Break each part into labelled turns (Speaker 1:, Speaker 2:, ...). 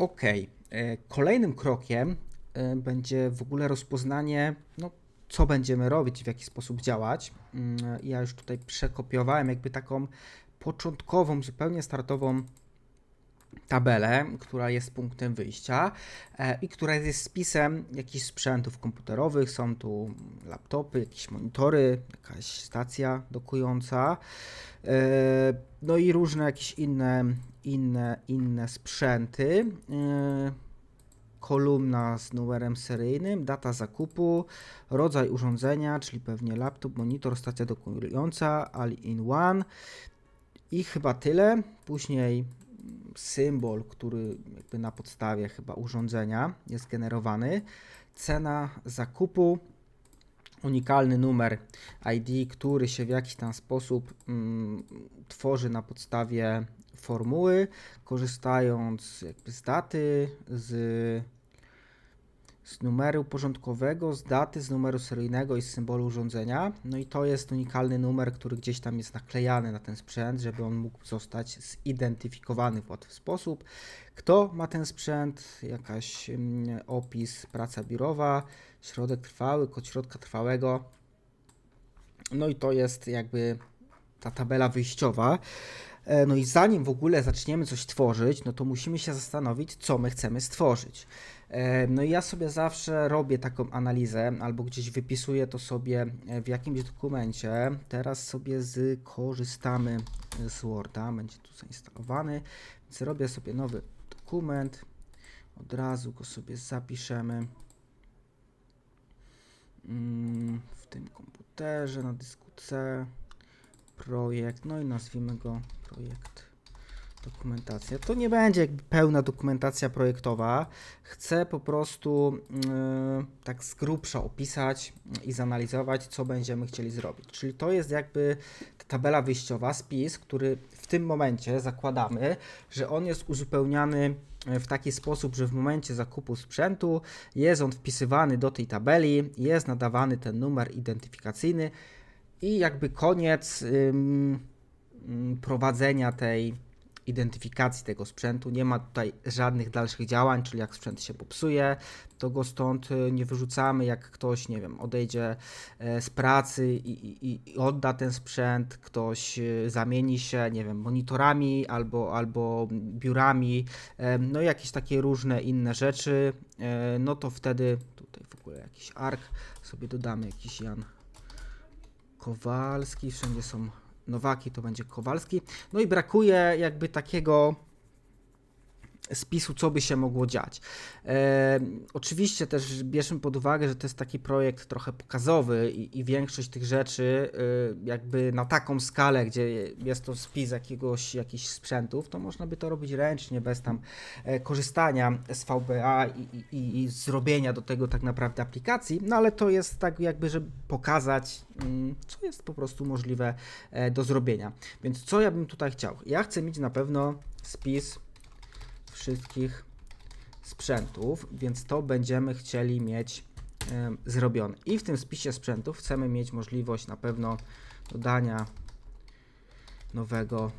Speaker 1: Ok. E, Kolejnym krokiem e, będzie w ogóle rozpoznanie, no, co będziemy robić, w jaki sposób działać. Mm, Ja już tutaj przekopiowałem jakby taką początkową, zupełnie startową tabelę, która jest punktem wyjścia e, i która jest spisem jakichś sprzętów komputerowych. Są tu laptopy, jakieś monitory, jakaś stacja dokująca, no i różne jakieś inne, inne, inne sprzęty. E, kolumna z numerem seryjnym, data zakupu, rodzaj urządzenia, czyli pewnie laptop, monitor, stacja dokująca, all in one i chyba tyle. Później symbol, który jakby na podstawie chyba urządzenia jest generowany, cena zakupu, unikalny numer ID, który się w jakiś tam sposób mm, tworzy na podstawie formuły, korzystając jakby z daty, z, z numeru porządkowego, z daty, z numeru seryjnego i z symbolu urządzenia. No i to jest unikalny numer, który gdzieś tam jest naklejany na ten sprzęt, żeby on mógł zostać zidentyfikowany w łatwy sposób. Kto ma ten sprzęt, jakaś mm, opis, praca biurowa, środek trwały, kod środka trwałego. No i to jest jakby ta tabela wyjściowa. E, No i zanim w ogóle zaczniemy coś tworzyć, no to musimy się zastanowić, co my chcemy stworzyć. E, No i ja sobie zawsze robię taką analizę, albo gdzieś wypisuję to sobie e, w jakimś dokumencie. Teraz sobie skorzystamy z Worda, będzie tu zainstalowany, więc robię sobie nowy dokument. Od razu go sobie zapiszemy mm, w tym komputerze na dysku C projekt, no i nazwijmy go projekt dokumentacja. To nie będzie pełna dokumentacja projektowa. Chcę po prostu yy, tak z grubsza opisać i zanalizować, co będziemy chcieli zrobić. Czyli to jest jakby ta tabela wyjściowa, spis, który w tym momencie zakładamy, że on jest uzupełniany w taki sposób, że w momencie zakupu sprzętu jest on wpisywany do tej tabeli, jest nadawany ten numer identyfikacyjny i jakby koniec prowadzenia tej identyfikacji tego sprzętu. Nie ma tutaj żadnych dalszych działań, czyli jak sprzęt się popsuje, to go stąd y, nie wyrzucamy. Jak ktoś, nie wiem, odejdzie e, z pracy i, i, i odda ten sprzęt, ktoś y, zamieni się, nie wiem, monitorami albo, albo biurami, e, no jakieś takie różne inne rzeczy, e, no to wtedy tutaj w ogóle jakiś ark sobie dodamy, jakiś Jan Kowalski, wszędzie są Nowaki, to będzie Kowalski. No i brakuje jakby takiego spisu, co by się mogło dziać. E, oczywiście też bierzmy pod uwagę, że to jest taki projekt trochę pokazowy i, i większość tych rzeczy e, jakby na taką skalę, gdzie jest to spis jakiegoś, jakichś sprzętów, to można by to robić ręcznie, bez tam e, korzystania z VBA i, i, i zrobienia do tego tak naprawdę aplikacji, no ale to jest tak jakby, żeby pokazać, mm, co jest po prostu możliwe e, do zrobienia. Więc co ja bym tutaj chciał? Ja chcę mieć na pewno spis wszystkich sprzętów, więc to będziemy chcieli mieć em, zrobione. I w tym spisie sprzętów chcemy mieć możliwość na pewno dodania nowego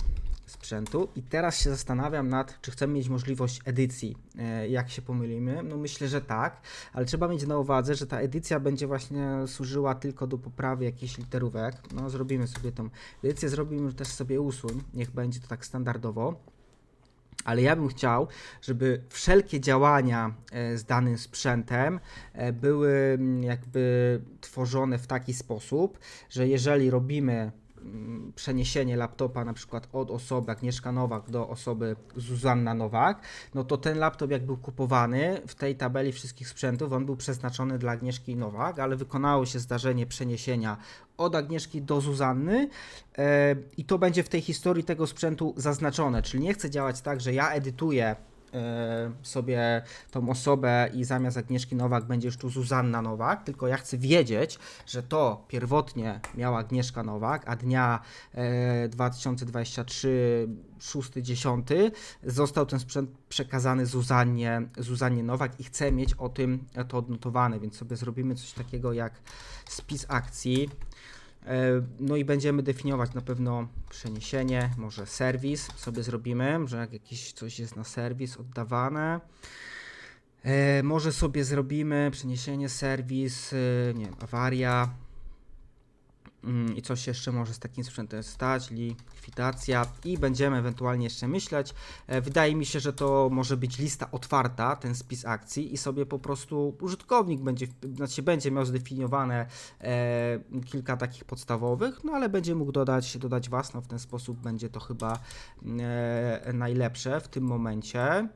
Speaker 1: sprzętu. I teraz się zastanawiam nad, czy chcemy mieć możliwość edycji, e, jak się pomylimy. No myślę, że tak, ale trzeba mieć na uwadze, że ta edycja będzie właśnie służyła tylko do poprawy jakichś literówek. No zrobimy sobie tą edycję, zrobimy też sobie usuń, niech będzie to tak standardowo. Ale ja bym chciał, żeby wszelkie działania e, z danym sprzętem e, były mm, jakby tworzone w taki sposób, że jeżeli robimy przeniesienie laptopa na przykład od osoby Agnieszka Nowak do osoby Zuzanna Nowak, no to ten laptop jak był kupowany w tej tabeli wszystkich sprzętów, on był przeznaczony dla Agnieszki Nowak, ale wykonało się zdarzenie przeniesienia od Agnieszki do Zuzanny e, i to będzie w tej historii tego sprzętu zaznaczone, czyli nie chcę działać tak, że ja edytuję sobie tą osobę i zamiast Agnieszki Nowak będzie już tu Zuzanna Nowak, tylko ja chcę wiedzieć, że to pierwotnie miała Agnieszka Nowak, a dnia e, 2023 6-10 został ten sprzęt przekazany Zuzannie, Zuzannie Nowak i chcę mieć o tym to odnotowane, więc sobie zrobimy coś takiego jak spis akcji. E, No i będziemy definiować na pewno przeniesienie, może serwis sobie zrobimy, że jak jakieś coś jest na serwis oddawane. E, może sobie zrobimy przeniesienie, serwis, e, nie wiem, awaria. Mm, I coś jeszcze może z takim sprzętem stać, likwidacja i będziemy ewentualnie jeszcze myśleć. E, Wydaje mi się, że to może być lista otwarta, ten spis akcji i sobie po prostu użytkownik będzie, znaczy będzie miał zdefiniowane e, kilka takich podstawowych, no ale będzie mógł dodać, dodać własną, w ten sposób będzie to chyba e, najlepsze w tym momencie.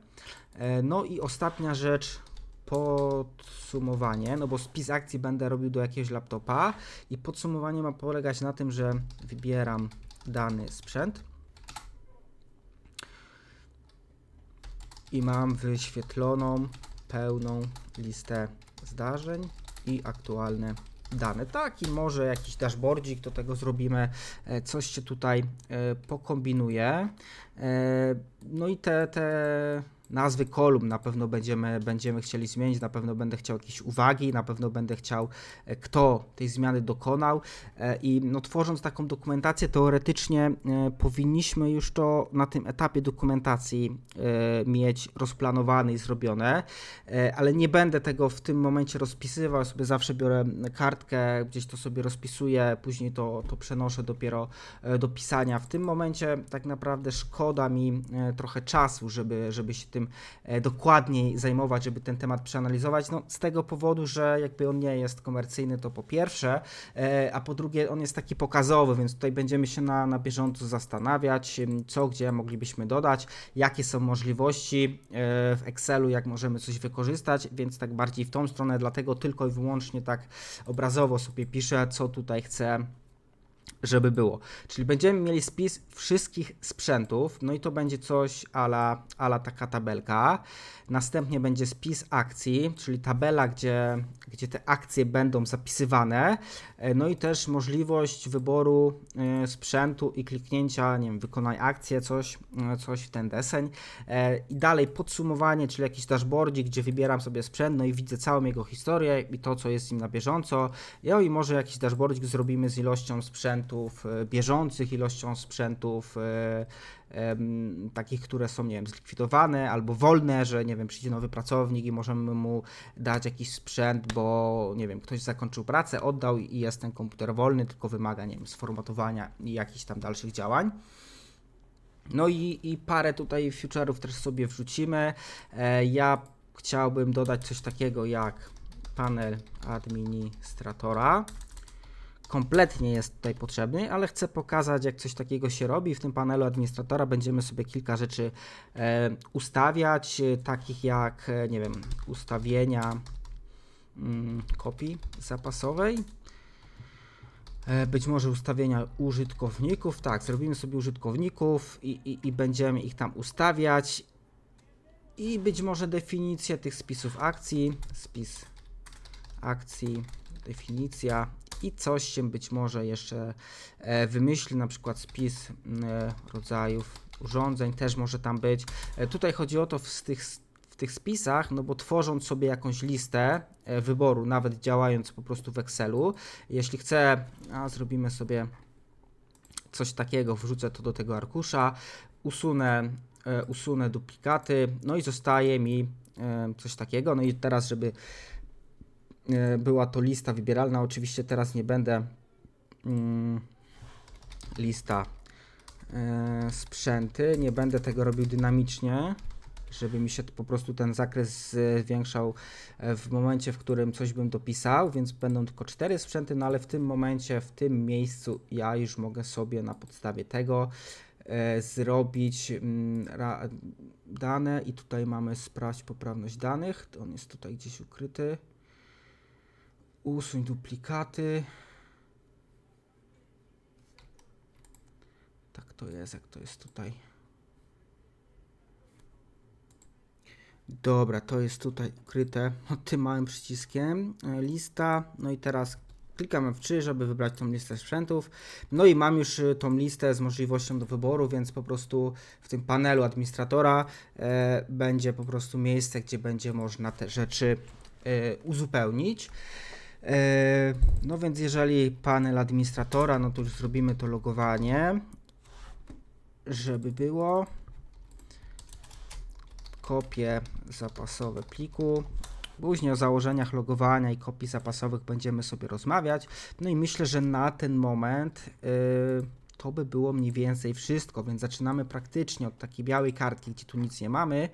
Speaker 1: E, No i ostatnia rzecz, podsumowanie, no bo spis akcji będę robił do jakiegoś laptopa i podsumowanie ma polegać na tym, że wybieram dany sprzęt i mam wyświetloną pełną listę zdarzeń i aktualne dane. Tak, i może jakiś dashboardzik do tego zrobimy, e, coś się tutaj e, pokombinuje. E, No i te, te nazwy kolumn na pewno będziemy, będziemy chcieli zmienić, na pewno będę chciał jakieś uwagi, na pewno będę chciał, e, kto tej zmiany dokonał. E, i no, tworząc taką dokumentację, teoretycznie e, powinniśmy już to na tym etapie dokumentacji mieć rozplanowane i zrobione, ale nie będę tego w tym momencie rozpisywał, sobie zawsze biorę kartkę, gdzieś to sobie rozpisuję, później to, to przenoszę dopiero do pisania. W tym momencie tak naprawdę szkoda mi trochę czasu, żeby, żeby się tym e, dokładniej zajmować, żeby ten temat przeanalizować. No, z tego powodu, że jakby on nie jest komercyjny, to po pierwsze, e, a po drugie, on jest taki pokazowy, więc tutaj będziemy się na, na bieżąco zastanawiać, co gdzie moglibyśmy dodać, jakie są możliwości e, w Excelu, jak możemy coś wykorzystać, więc tak bardziej w tą stronę, dlatego tylko i wyłącznie tak obrazowo sobie piszę, co tutaj chcę żeby było. Czyli będziemy mieli spis wszystkich sprzętów, no i to będzie coś ala, ala taka tabelka. Następnie będzie spis akcji, czyli tabela, gdzie, gdzie te akcje będą zapisywane. E, No i też możliwość wyboru e, sprzętu i kliknięcia, nie wiem, wykonaj akcję, coś, e, coś w ten deseń. I dalej podsumowanie, czyli jakiś dashboardzik, gdzie wybieram sobie sprzęt, no i widzę całą jego historię i to, co jest z nim na bieżąco. No i może jakiś dashboardzik zrobimy z ilością sprzętów bieżących, ilością sprzętów em, takich, które są, nie wiem, zlikwidowane albo wolne, że nie wiem, przyjdzie nowy pracownik i możemy mu dać jakiś sprzęt, bo nie wiem, ktoś zakończył pracę, oddał i jest ten komputer wolny, tylko wymaga, nie wiem, sformatowania i jakichś tam dalszych działań. No i, i parę tutaj future'ów też sobie wrzucimy. E, ja chciałbym dodać coś takiego jak panel administratora. Kompletnie jest tutaj potrzebny, ale chcę pokazać, jak coś takiego się robi. W tym panelu administratora będziemy sobie kilka rzeczy e, ustawiać, e, takich jak, e, nie wiem, ustawienia mm, kopii zapasowej. Być może ustawienia użytkowników. Tak, zrobimy sobie użytkowników i, i, i będziemy ich tam ustawiać. I być może definicja tych spisów akcji. Spis akcji, definicja i coś się być może jeszcze e, wymyśli, na przykład spis e, rodzajów urządzeń też może tam być. E, tutaj chodzi o to w, tych, w tych spisach, no bo tworząc sobie jakąś listę wyboru, nawet działając po prostu w Excelu, jeśli chcę, a zrobimy sobie coś takiego, wrzucę to do tego arkusza, usunę, usunę duplikaty, no i zostaje mi coś takiego. No i teraz, żeby była to lista wybieralna, oczywiście teraz nie będę mm, lista e, sprzęty, nie będę tego robił dynamicznie, żeby mi się po prostu ten zakres zwiększał e, w momencie, w którym coś bym dopisał, więc będą tylko cztery sprzęty, no ale w tym momencie, w tym miejscu ja już mogę sobie na podstawie tego e, zrobić mm, dane. I tutaj mamy sprawdź poprawność danych, on jest tutaj gdzieś ukryty. Usuń duplikaty. Tak to jest, jak to jest tutaj. Dobra, to jest tutaj ukryte pod tym małym przyciskiem. e, Lista. No i teraz klikamy w 3, żeby wybrać tą listę sprzętów. No i mam już y, tą listę z możliwością do wyboru, więc po prostu w tym panelu administratora e, będzie po prostu miejsce, gdzie będzie można te rzeczy e, uzupełnić. E, No więc jeżeli panel administratora, no to już zrobimy to logowanie, żeby było kopie zapasowe pliku. Później o założeniach logowania i kopii zapasowych będziemy sobie rozmawiać. No i myślę, że na ten moment yy, to by było mniej więcej wszystko, więc zaczynamy praktycznie od takiej białej kartki, gdzie tu nic nie mamy.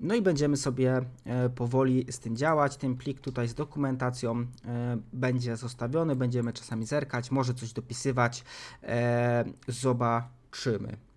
Speaker 1: No i będziemy sobie e, powoli z tym działać. Ten plik tutaj z dokumentacją e, będzie zostawiony, będziemy czasami zerkać, może coś dopisywać. E, zobaczymy.